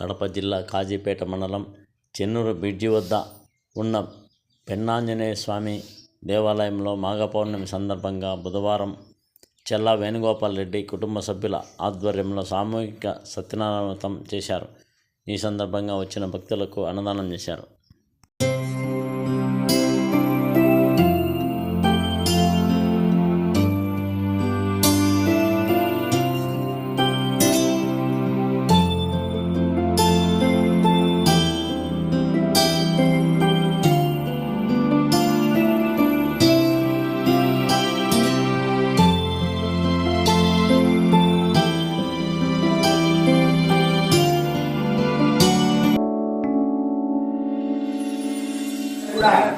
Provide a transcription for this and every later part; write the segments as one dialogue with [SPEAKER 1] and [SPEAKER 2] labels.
[SPEAKER 1] కడప జిల్లా కాజీపేట మండలం చెన్నూరు బ్రిడ్జి వద్ద ఉన్న పెన్నాంజనేయ స్వామి దేవాలయంలో మాఘ పౌర్ణమి సందర్భంగా బుధవారం చెల్లా వేణుగోపాల్ రెడ్డి కుటుంబ సభ్యుల ఆధ్వర్యంలో సామూహిక సత్యనారాయణ వ్రతం చేశారు. ఈ సందర్భంగా వచ్చిన భక్తులకు అన్నదానం చేశారు.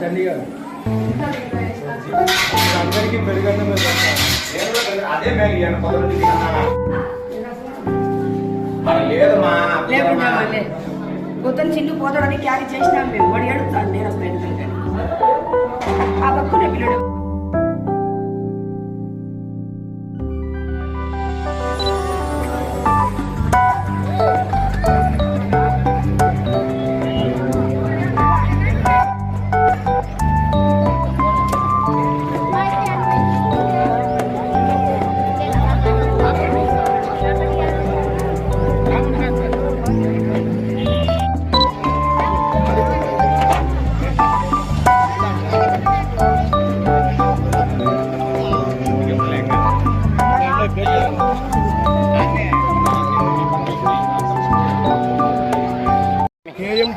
[SPEAKER 2] చండీగఢ్ అందరికీ పెరుగన్నం
[SPEAKER 3] అదే బ్యాగ్ ఇవ్వండి పొద్దున్న తిన్నానా అది లేదమ్మా
[SPEAKER 4] లేకుండా వాళ్ళే. పొద్దున్న చిండు పోతాడని క్యారీ చేసినాం మేము. వాడు ఏడుస్తాడు నేను వస్తాను ఆ పక్కన పిల్లడు.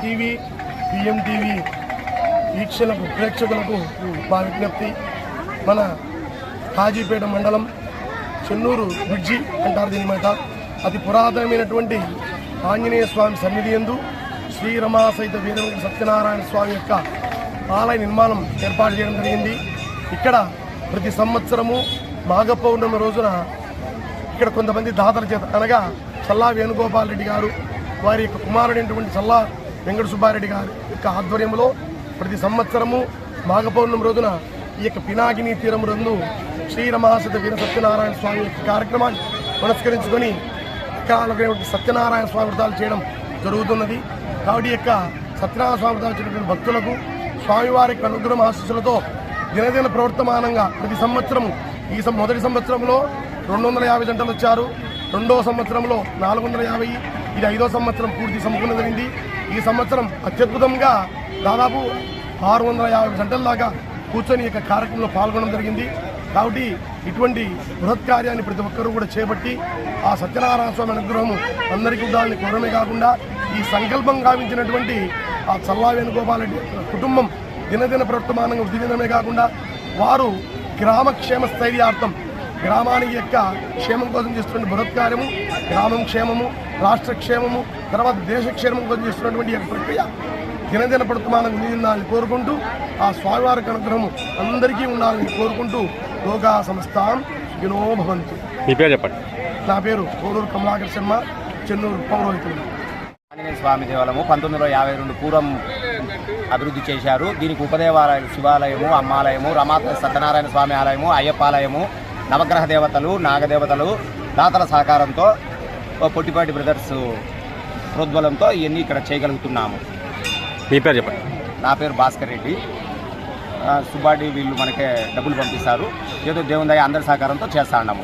[SPEAKER 2] టీవీ పిఎం టీవీ వీక్షణకు ప్రేక్షకులకు మా విజ్ఞప్తి. మన కాజీపేట మండలం చెన్నూరు బ్రిడ్జి అంటారు దీని మీద. అతి పురాతనమైనటువంటి ఆంజనేయ స్వామి సన్నిధి ఎందు శ్రీరమా సహిత వీరవెంకట సత్యనారాయణ స్వామి యొక్క ఆలయ నిర్మాణం ఏర్పాటు చేయడం జరిగింది. ఇక్కడ ప్రతి సంవత్సరము మాఘ పౌర్ణమి రోజున ఇక్కడ కొంతమంది దాతల చేత అనగా చల్లా వేణుగోపాల్ రెడ్డి గారు వారి యొక్క కుమారుడైనటువంటి చల్లా వెంకట సుబ్బారెడ్డి గారి యొక్క ఆధ్వర్యంలో ప్రతి సంవత్సరము మాఘ పౌర్ణమి రోజున ఈ యొక్క పినాకిని తీరం రందు శ్రీరమహాసత వీర సత్యనారాయణ స్వామి యొక్క కార్యక్రమాన్ని పురస్కరించుకొని కాలమైనటువంటి సత్యనారాయణ స్వామి వ్రతాలు చేయడం జరుగుతున్నది. కాబట్టి యొక్క సత్యనారాయణ స్వామి వ్రతాలు చేసినటువంటి భక్తులకు స్వామివారి యొక్క అనుగ్రహం ఆశీస్సులతో దినదిన ప్రవర్తమానంగా ప్రతి సంవత్సరము ఈ సం- మొదటి సంవత్సరంలో రెండు వందల యాభై జంటలు వచ్చారు. రెండో సంవత్సరంలో నాలుగు వందల యాభై ఇది ఐదో సంవత్సరం పూర్తి సమకూర్ణ జరిగింది ఈ సంవత్సరం అత్యద్భుతంగా దాదాపు ఆరు వందల యాభై గంటల దాకా కూర్చొని ఈ యొక్క కార్యక్రమంలో పాల్గొనడం జరిగింది. కాబట్టి ఇటువంటి బృహత్ కార్యాన్ని ప్రతి ఒక్కరూ కూడా చేపట్టి ఆ సత్యనారాయణ స్వామి అనుగ్రహం అందరికీ ఉండాలని కోరమే కాకుండా ఈ సంకల్పం గావించినటువంటి ఆ చల్లా వేణుగోపాల్ కుటుంబం దినదిన ప్రవర్తమానంగా వృద్ధి చెందడమే కాకుండా వారు గ్రామ క్షేమ స్థైర్యార్థం గ్రామానికి యొక్క క్షేమం కోసం చేస్తున్న బృహత్ కార్యము గ్రామం క్షేమము రాష్ట్ర క్షేమము తర్వాత దేశ క్షేమం కోసం చేస్తున్నటువంటి ప్రక్రియ దినదిన వృద్ధి చెందాలని కోరుకుంటూ ఆ స్వామివారికి అనుగ్రహము అందరికీ ఉండాలని కోరుకుంటూ యోగా సంస్థాం యునో భవంతు.
[SPEAKER 5] మీ పేరు చెప్పండి.
[SPEAKER 2] నా పేరు కోడూరు కమలాకర్ శర్మ చెన్నూరు పౌరోహితులు.
[SPEAKER 3] ఆంజనేయ స్వామి దేవాలయము పంతొమ్మిది వందల యాభై రెండు పూర్వం అభివృద్ధి చేశారు. దీనికి ఉపదేవాలయం శివాలయము అమ్మాలయము రమాత్మ సత్యనారాయణ స్వామి ఆలయము అయ్యప్ప ఆలయము నవగ్రహ దేవతలు నాగదేవతలు దాతల సహకారంతో పొట్టిపాటి బ్రదర్స్ ప్రోద్బలంతో ఇవన్నీ ఇక్కడ చేయగలుగుతున్నాము.
[SPEAKER 5] మీ పేరు చెప్పండి.
[SPEAKER 3] నా పేరు భాస్కర్ రెడ్డి. సుబ్బాడి వీళ్ళు మనకే డబ్బులు పంపిస్తారు. ఏదో దేవుని దయ అందరి సహకారంతో చేస్తా ఉన్నాము.